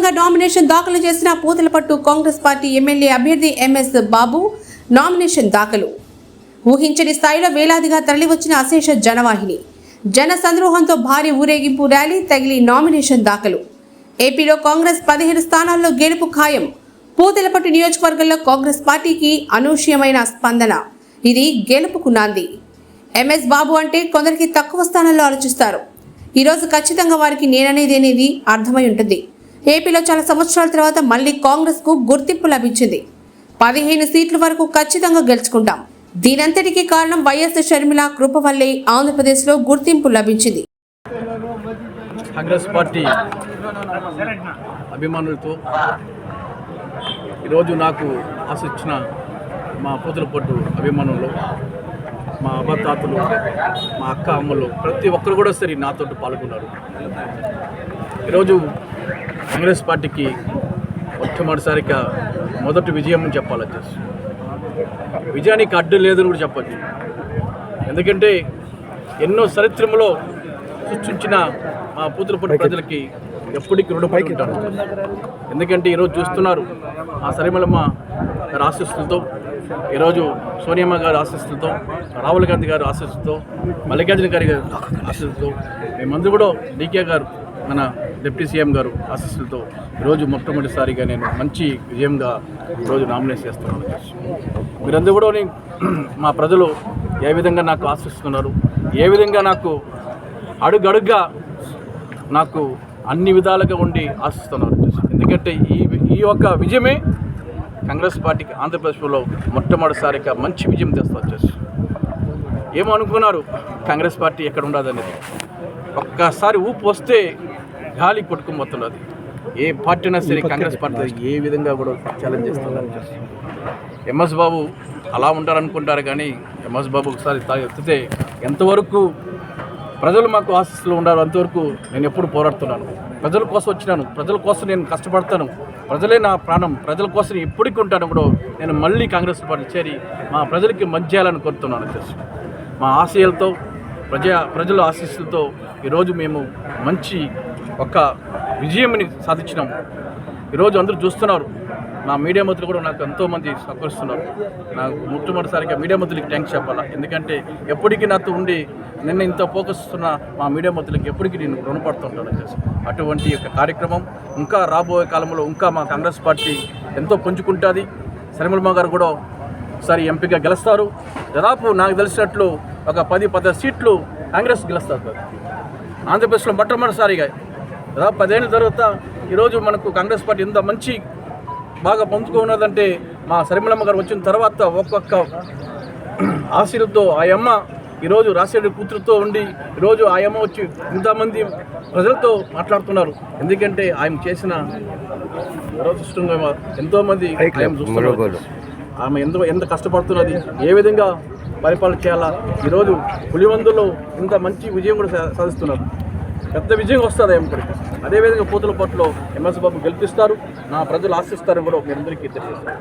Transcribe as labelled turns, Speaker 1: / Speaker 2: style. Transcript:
Speaker 1: సొంతంగా నామినేషన్ దాఖలు చేసిన పూతలపట్టు కాంగ్రెస్ పార్టీ ఎమ్మెల్యే అభ్యర్థి ఎంఎస్ బాబు నామినేషన్ దాఖలు. ఊహించని స్థాయిలో వేలాదిగా తరలివచ్చిన అశేష జనవాహిని. జన సంద్రోహంతో భారీ ఊరేగింపు ర్యాలీ తగిలి నామినేషన్ దాఖలు. ఏపీలో కాంగ్రెస్ పదిహేడు స్థానాల్లో గెలుపు ఖాయం. పూతలపట్టు నియోజకవర్గంలో కాంగ్రెస్ పార్టీకి అనూష్యమైన స్పందన. ఇది గెలుపుకు నాంది. ఎంఎస్ బాబు అంటే కొందరికి తక్కువ స్థానంలో ఆలోచిస్తారు. ఈరోజు ఖచ్చితంగా వారికి నేననేది అనేది అర్థమై ఉంటుంది. ఏపీలో చాలా సంవత్సరాల తర్వాత మళ్ళీ కాంగ్రెస్కు గుర్తింపు లభించింది. పదిహేను సీట్ల వరకు ఖచ్చితంగా గెలుచుకుంటాం. దీనంతటికీ కారణం వైఎస్ షర్మిల కృప వల్లే ఆంధ్రప్రదేశ్లో గుర్తింపు లభించింది.
Speaker 2: కాంగ్రెస్ పార్టీ అభిమానులతో ఈరోజు నాకు ఆశించిన మా పూతల పట్టు అభిమానులు మా అబ్బతాతలు మా అక్క అమ్మలు ప్రతి ఒక్కరు కూడా సరే నాతో పాల్గొన్నారు. ఈరోజు కాంగ్రెస్ పార్టీకి మొట్టమొదటిసారిగా మొదటి విజయం అని చెప్పాలి వచ్చేసి విజయానికి అడ్డు లేదని కూడా చెప్పచ్చు. ఎందుకంటే ఎన్నో చరిత్రములో సృష్టించిన మా పూతులపూడి ప్రజలకి ఎప్పటికీ రుణపడి ఉంటాను ఎందుకంటే ఈరోజు చూస్తున్నారు ఆ సరిమలమ్మ గారి ఆశీస్సులతో ఈరోజు సోనియమ్మ గారి ఆశీస్సులతో రాహుల్ గాంధీ గారి ఆశీస్సులతో మల్లికార్జున గారి ఆశీస్సులతో మేమందరూ కూడా డీకే గారు మన డిప్యూటీ సీఎం గారు ఆశీస్సులతో ఈరోజు మొట్టమొదటిసారిగా నేను మంచి విజయంగా ఈరోజు నామినేట్ చేస్తున్నాను. మీరందరూ కూడా మా ప్రజలు ఏ విధంగా నాకు ఆశిస్తున్నారు ఏ విధంగా నాకు అడుగడుగ్గా నాకు అన్ని విధాలుగా ఉండి ఆశిస్తున్నారు. ఎందుకంటే ఈ ఈ యొక్క విజయమే కాంగ్రెస్ పార్టీకి ఆంధ్రప్రదేశ్లో మొట్టమొదటిసారిగా మంచి విజయం తెస్తా వచ్చేసి ఏమో అనుకున్నారు కాంగ్రెస్ పార్టీ ఎక్కడ ఉండదనేది ఒక్కసారి ఊపు వస్తే గాలి కొట్టుకుపోతున్నది. ఏ పార్టీ అయినా సరే కాంగ్రెస్ పార్టీ ఏ విధంగా కూడా ఛాలెంజ్ చేస్తున్నారు ఎంఎస్ బాబు అలా ఉంటారనుకుంటారు కానీ ఎంఎస్ బాబు ఒకసారి ఎత్తితే ఎంతవరకు ప్రజలు మాకు ఆశీస్సులు ఉండాలి అంతవరకు నేను ఎప్పుడు పోరాడుతున్నాను. ప్రజల కోసం వచ్చినాను. ప్రజల కోసం నేను కష్టపడతాను. ప్రజలే నా ప్రాణం. ప్రజల కోసం ఎప్పటికీ ఉంటాను కూడా నేను మళ్ళీ కాంగ్రెస్ పార్టీ చేరి మా ప్రజలకి మంచి చేయాలని కోరుతున్నాను. వచ్చేసి మా ఆశయాలతో ప్రజా ప్రజల ఆశీస్సులతో ఈరోజు మేము మంచి ఒక విజయంని సాధించినాము. ఈరోజు అందరూ చూస్తున్నారు. నా మీడియా మంత్రులు కూడా నాకు ఎంతోమంది సహకరిస్తున్నారు. నాకు మొట్టమొదటిసారిగా మీడియా మంత్రులకి థ్యాంక్స్ చెప్పాలా? ఎందుకంటే ఎప్పటికీ నాతో ఉండి నిన్న ఇంత ఫోకస్ ఇస్తున్న మా మీడియా మంత్రులకి ఎప్పటికీ నేను రుణపడుతుంటాను వచ్చేసి అటువంటి యొక్క కార్యక్రమం ఇంకా రాబోయే కాలంలో ఇంకా మా కాంగ్రెస్ పార్టీ ఎంతో పుంజుకుంటుంది. శర్మలమ్మ గారు కూడా ఒకసారి ఎంపీగా గెలుస్తారు. దాదాపు నాకు తెలిసినట్లు ఒక పది పది సీట్లు కాంగ్రెస్ గెలుస్తారు. ఆంధ్రప్రదేశ్లో మొట్టమొదటిసారిగా దాదాపు పదేళ్ళ తర్వాత ఈరోజు మనకు కాంగ్రెస్ పార్టీ ఎంత మంచి బాగా పంచుకున్నదంటే మా సరిమలమ్మ గారు వచ్చిన తర్వాత ఒక్కొక్క ఆశీర్లతో ఆ అమ్మ ఈరోజు రాజశేఖర కూతురుతో ఉండి ఈరోజు ఆ అమ్మ వచ్చి ఇంతమంది ప్రజలతో మాట్లాడుతున్నారు. ఎందుకంటే ఆయన చేసిన దురదృష్టంగా ఎంతోమంది ఆయన చూస్తున్నారు. ఆమె ఎంత ఎంత కష్టపడుతున్నది ఏ విధంగా పరిపాలన చేయాలా? ఈరోజు పులివందులో ఇంత మంచి విజయం కూడా సాధిస్తున్నారు. పెద్ద విజయం వస్తుంది ఎంపటికి అదేవిధంగా పోతుల పట్టులో ఎంఎస్ బాబు గెలిపిస్తారు. నా ప్రజలు ఆశిస్తారని కూడా మీరందరికీ తెలియజేస్తారు